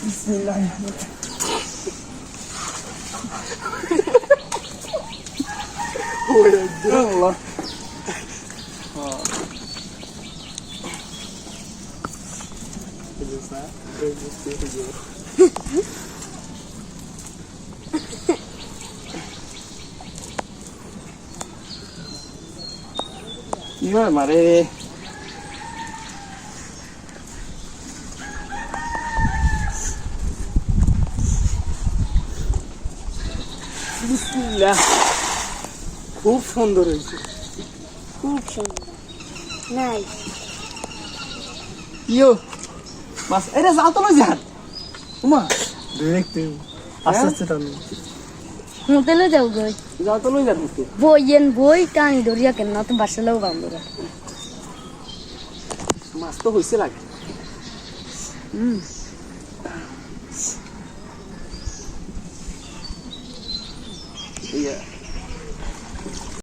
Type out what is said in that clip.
Bismillahirrahmanirrahim. Allah. Iba de maré. বিসমিল্লাহ। খুব সুন্দর হয়েছে। খুব সুন্দর। নাই ইয়ো মাছ এটা যাও তো যান উমা দেখতে। আস্তে আস্তে টানো। হোটেলে যাও গই যাও তো লই যান মুখে বই এন বই টানি ধরিয়া কেন? না তো বাসালেও মাছ তো হয়েছে লাগে। Yeah.